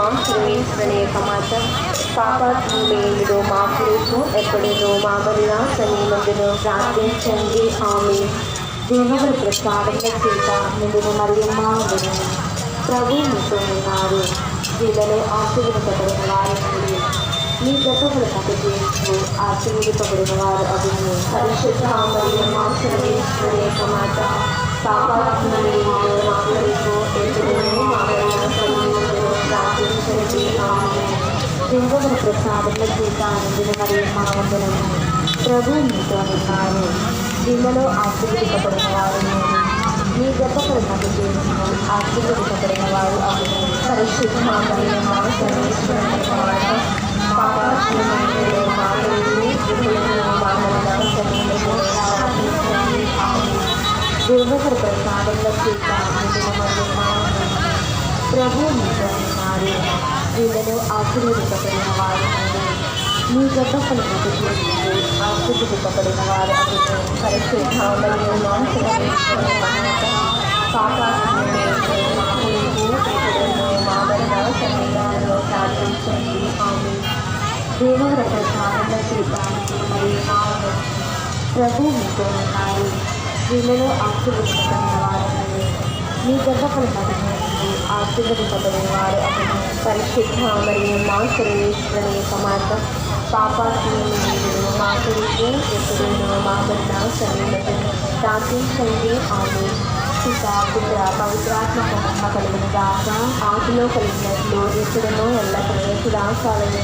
మా సర్వేశ్వరుని యొక్క మాట పాపాత్మేయుడు మా కొరకు ఎప్పుడును మా వల్ల సమీమందును ప్రార్థించండి ఆమె దేవుడు ప్రసాదంలో చేత నిండిన మరియమ్మ ఉండను ప్రభు మీతో ఉన్నారు వీళ్ళలో ఆశీర్వదపడిన వారు మీరు. మీ గతములు పక్కచేస్తూ ఆశీర్వదపడిన వారు అభిను పరిశుద్ధ మరియమ్మ సర్వేశ్వరుని యొక్క మాట పాపాత్మేయుడు మా కొరకు ఎప్పుడును దేవుని ప్రసాదంలో చేత నిండిన మరియు మా వందనము ప్రభు మీతో ఉన్నారు వీళ్ళలో ఆశీర్వదింపబడిన వారు మీరు. మీ గొప్పపడి నాకు చేసిన ఆశీర్వదింపబడిన వారు మీ గొప్ప ఆశీర్వదింపబడిన వారు దేవుని మరియు ప్రభు మీతో ఉన్నారు. వీళ్ళలో ఆశీర్వదించబడిన వారు మీ గర్భఫల పథకానికి ఆశీర్వదింపబడిన వారు అతను పరిశుద్ధ మరియు మా సర్వేశ్వరుని యొక్క మాట పాపాత్మ మా కొరకు ఎప్పుడు మా వద్ద సమీపం ప్రార్థించండి ఆమె పిత పుత్ర పవిత్రాత్మ మహిమ కలిగిన దాక ఆకులో కలిగినట్లు ఎప్పుడునో ఎల్లప్పుడూ సురాసాలను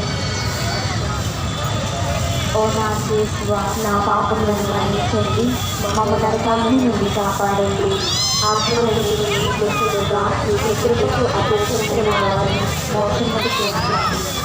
ఓ నా కేసువ నా పాపములను మన్నించండి మమ్మ నరకాన్ని నుండి కాపాడండి ஆத்மாவின் அப்போ மோட்சம்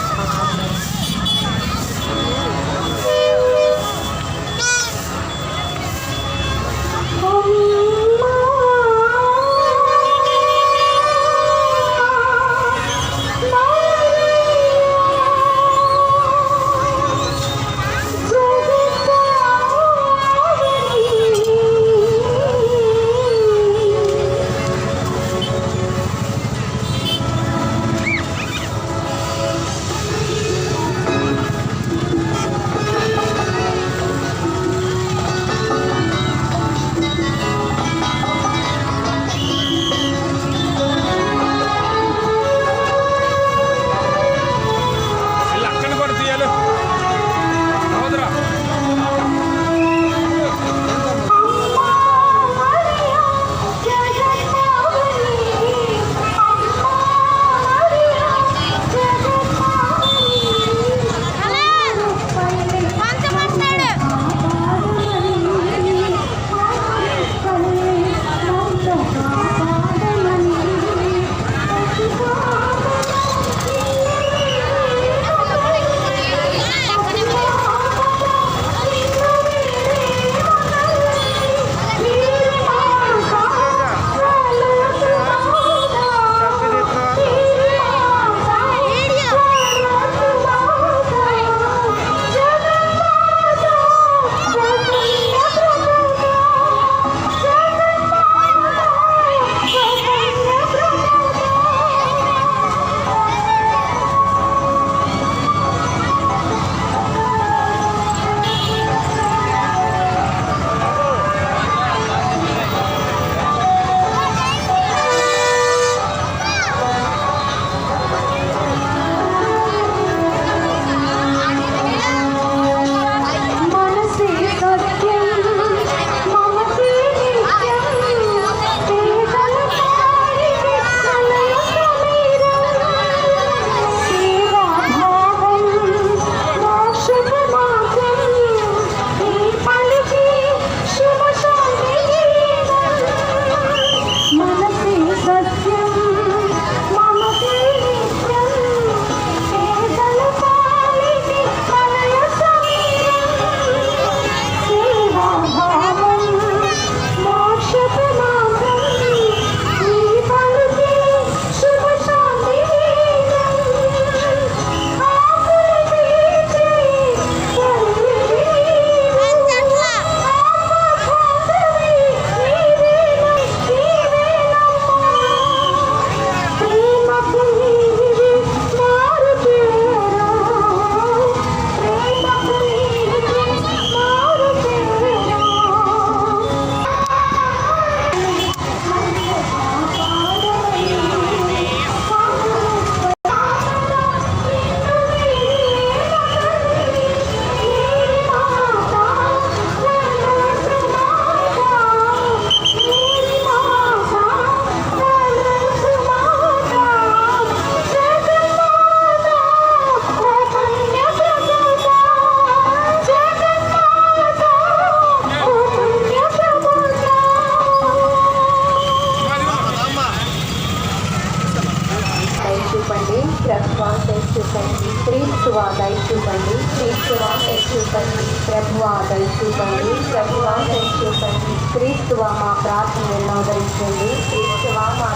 క్రీస్తువా దయచూపండి క్రీస్తువా దయచూపండి ప్రభువా దయచూపండి ప్రభువా దయచూపండి క్రీస్తువా మా ప్రార్థన వినోదరించండి క్రీస్తువా మా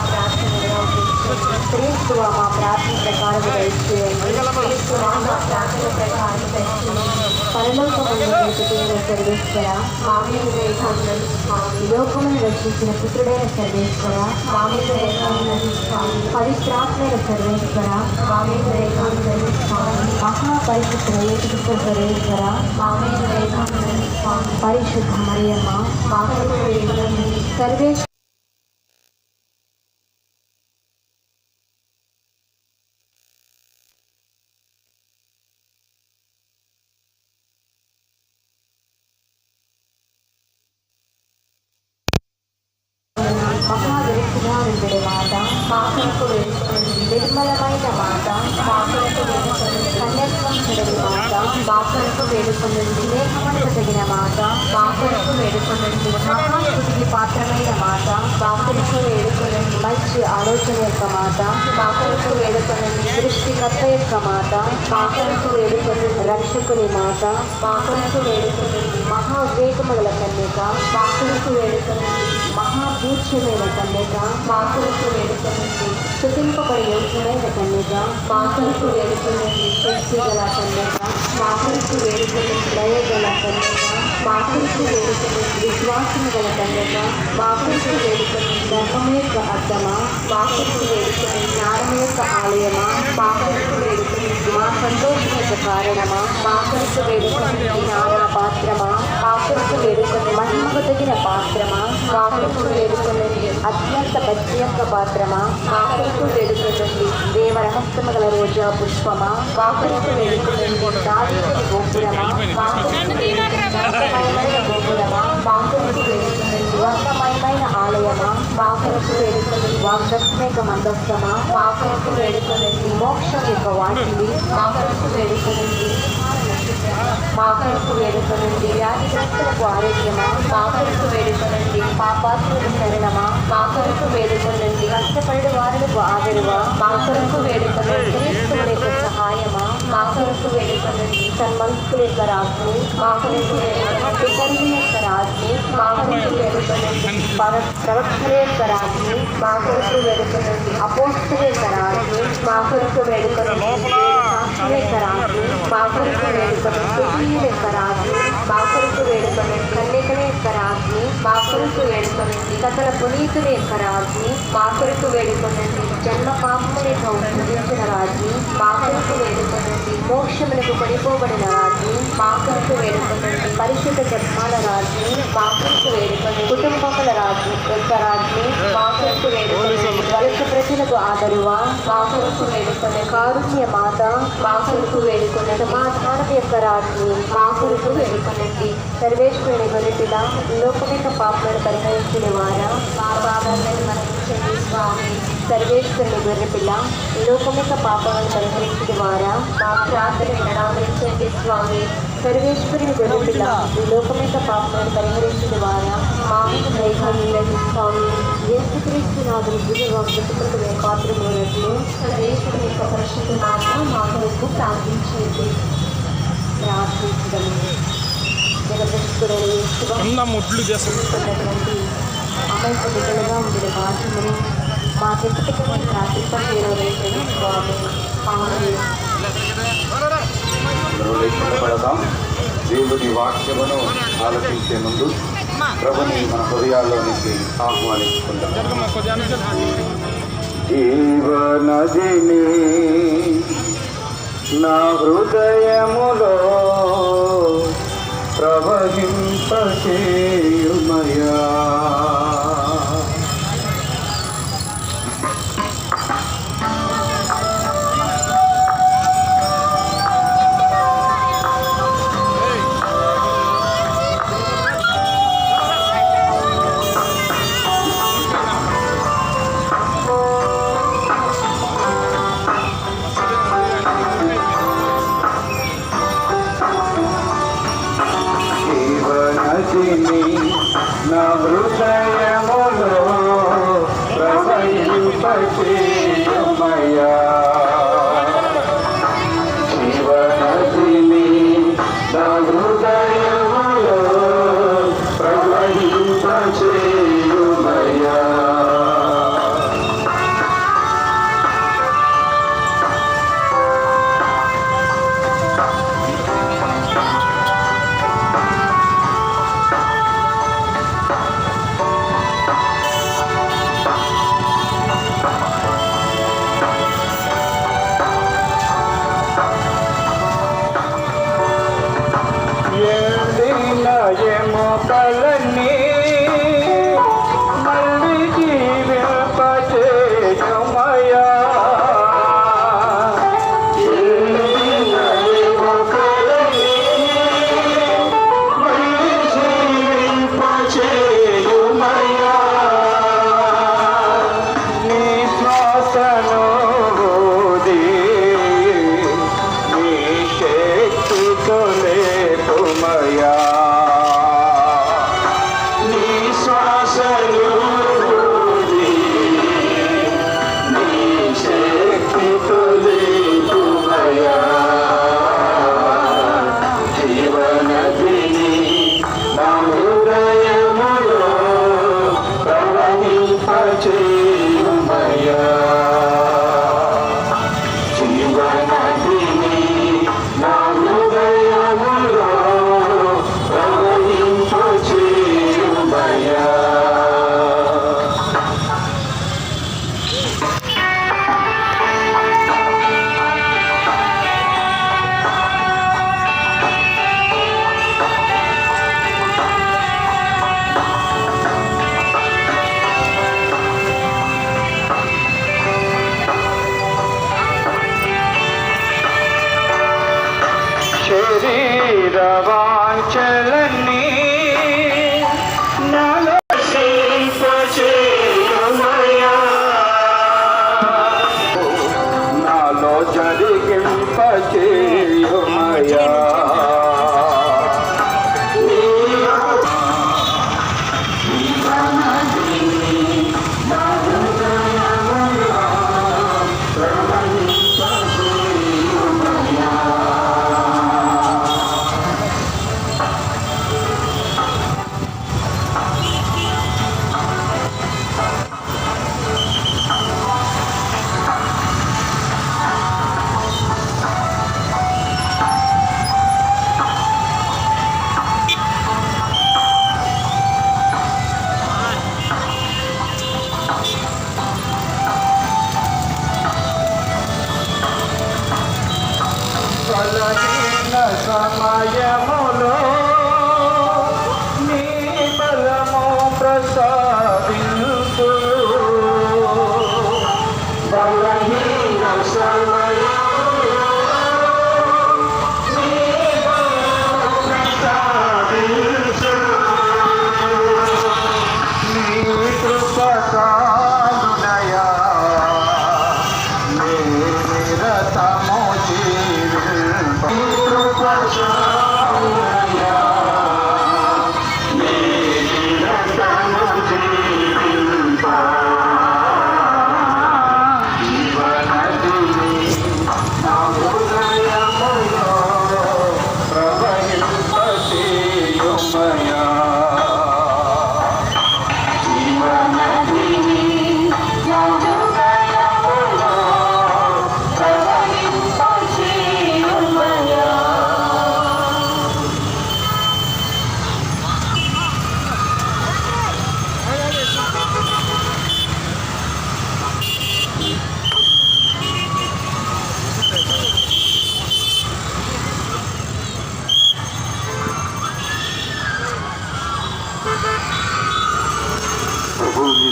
ప్రార్థన వినోదరించండి మా ప్రార్థన ప్రకారం దయచేయండి క్రీస్తువా మా ప్రార్థన ప్రకారం దయచేయండి సర్వేశ్వర మా మీద రేఖాలను లోకమును రక్షించిన పుత్రుడైన సర్వేశ్వర మా మీద రేఖాలను పవిత్రాత్మైన సర్వేశ్వర మా మీద రేఖాలను మహాపరిశుద్ధ సర్వేశ్వర మా పరిశుద్ధ మరియమ్మ సర్వేశ్వర మహావిరుద్ధుడు మాట మా కొరకు వేసుకుని నిర్మలమైన మాట మా మాట మా కొరకు వేడుకుని మాట మా కొరకు వేడుకునండి మహాశుద్ధికి పాత్రమైన మాట మా కొరకు మంచి ఆలోచన యొక్క మాట మా కొరకు వేడుకునండి సృష్టికర్త యొక్క మాట మా వేడుకొని రక్షకుని మాట మా వేడుకొని మహా వివేకముల కన్యక మా వేడుకొని మహా మహాభూష్యమైన కన్యక మా కొరకు వేడుకునండి స్థుతింపబడి యోగ్యమైన కన్యక మా కొరకు వేడుకునండి శక్తి గల కన్యక మా కొరకు వేడుకుని దయ గల కన్యక మా కొరకు విశ్వాసం గల కన్యక మా కొరకు వేడుకుని ధర్మం యొక్క అర్థమా మా కొరకు జ్ఞానం యొక్క ఆలయమా మా కొరకు మా సంతోషం యొక్క కారణమా మా కొరకు జ్ఞాన పాత్రమా మా కొరకు మహిమకు తగిన పాత్రమా మా కొరకు వేడుకుని అత్యంత భక్తి యొక్క పాత్రమా మా కొరకు వేడుకునండి దేవ రహస్యము గల రోజా పుష్పమా మా కొరకు వేడుకునండి దావీదుని గోపురమా మా కొరకు వేడుకుని శాంతమయమైన గోపురమా మా కొరకు వేడుకునండి వంతమయమైన ఆలయమా మా కొరకు వేడుకుని వాగ్దత్మేక మందస్థమా మా కొరకు వేడుకునండి మోక్షం యొక్క వాటిని మా కొరకు వేడుకునండి మా కొరకు వేడుకనండి వ్యాధిగ్రస్తులకు ఆరోగ్యమా మా కొరకు వేడుకనండి పాపాత్ములకు శరణమా మా కొరకు వేడుకనండి కష్టపడి వారులకు ఆదరువా మా కొరకు వేడుకనండి క్రీస్తువుల సహాయమా మా కొరకు వేడుకనండి సన్మనుషుల యొక్క రాజ్ని మా కొరకు వేడుకనండి యొక్క రాజ్ని మా కొరకు వేడుకనండి పర- ప్రవక్తల మా కొరకు వేడుకనండి. అపోస్తుల మా కొరకు వేడుకనండి. సాక్షుల మా కొరకు వేడుకనండి. తులసీల మా కొరకు వేడుకనండి. కన్యకల మా కొరకు సకల పునీతుల యొక్క మా కొరకు వేడుకనండి. జన్మ పాపముల ఉద్భవించిన మా కొరకు వేడుకనండి. మోక్షములకు పడిపోబడిన రాజ్ని మా కొరకు పరిశుద్ధ జన్మాల రాజ్ని మాకు వేడుకొని కుటుంబముల రాజు యొక్క రాజ్ని మాకు వేడుకొని వలస ప్రజలకు ఆదరువ మాకు వేడుకొని కారుణ్య మాత మాకు వేడుకొని సమాధానం యొక్క రాజ్ని మాకు వేడుకొనండి సర్వేశ్వరుని గొరిపిల లోకమైన పాపలను పరిహరించిన వారా మా బాబాలను మరణించండి స్వామి. సర్వేశ్వరుని గొర్రెపిల్ల లోకమిక పాపాలను పరిహరించిన వారా మా ప్రార్థన వినడామరించండి స్వామి. సర్వేశ్వరుని గొర్రెపిల్ల ఈ లోకమిక పాపాలను పరిహరించిన వారా మా దైవాన్ని స్వామి యేసుక్రీస్తు నాదుని దివ్య బ్రతుకులకు పాత్రమైనట్లు సర్వేశ్వరుని యొక్క పరిశుద్ధ మాట మా కొరకు ప్రార్థించండి. ప్రార్థించగలము జగదృష్టుడని అమైక బిడ్డలుగా భాషమును మా చెట్టుకు ప్రార్థింపచేయడం స్వామి ప్రవేశపడదాం దేవుడి వాక్యమును ఆలోచించే ముందు ప్రభుని మన హృదయాల్లోనికి ఆహ్వానించుకుందాం. జీవనదిని నా హృదయములో ప్రవహింపచేయుమయా. జరిగింపచేయుమయా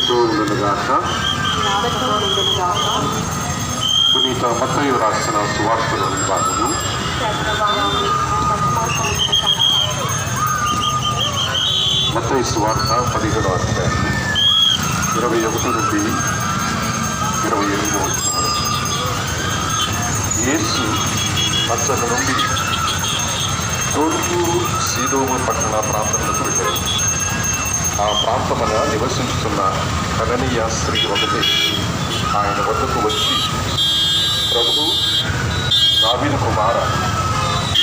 ప్రభు నీతో ఉండగాక పునీత మత్తయి రాసిన సువార్తలోని భాగము మత్తయి సువార్త పదిహేడో అధ్యాయం ఇరవై ఒకటి నుండి ఇరవై ఎనిమిది వచ్చిన యేసు అచ్చట నుండి తూర్పు సీదోము పట్టణ ప్రాంతంలోకి వెళ్ళారు ఆ ప్రాంతమున నివసించుతున్న కననీయ స్త్రీ ఒకటి ఆయన వద్దకు వచ్చి ప్రభు దావిన కుమార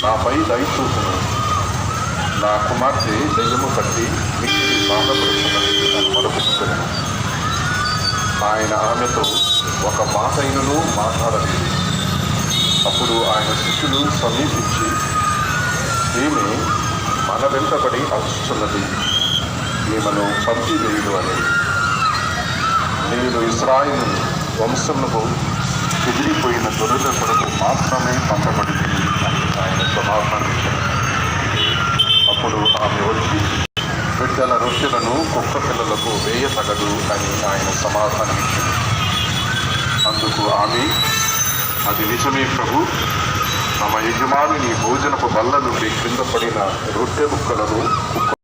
నాపై దయచూపును నా కుమార్తె దెయ్యము పట్టి మిక్కిలి బాధపడుతున్నది అని ఆయన ఆమెతో ఒక మాటైనను మాట్లాడలేదు. అప్పుడు ఆయన శిష్యులు సమీపించి ఈమె మన వెంటబడి అరుచుచున్నది ఈమెను పంపివేయుడు అని. నేను ఇస్రాయిల్ వంశములకు కుదిరిపోయిన దొరుల కొరకు మాత్రమే పంపబడింది అని ఆయన సమాధానం అప్పుడు ఆమె వచ్చి బిడ్డల రొట్టెలను కుక్క పిల్లలకు వేయతగదు అని ఆయన సమాధానం ఇచ్చింది అందుకు ఆమె అది నిజమే ప్రభు. తమ యజమాని భోజనపు బల్ల నుండి క్రింద పడిన రొట్టె ముక్కలను కుక్క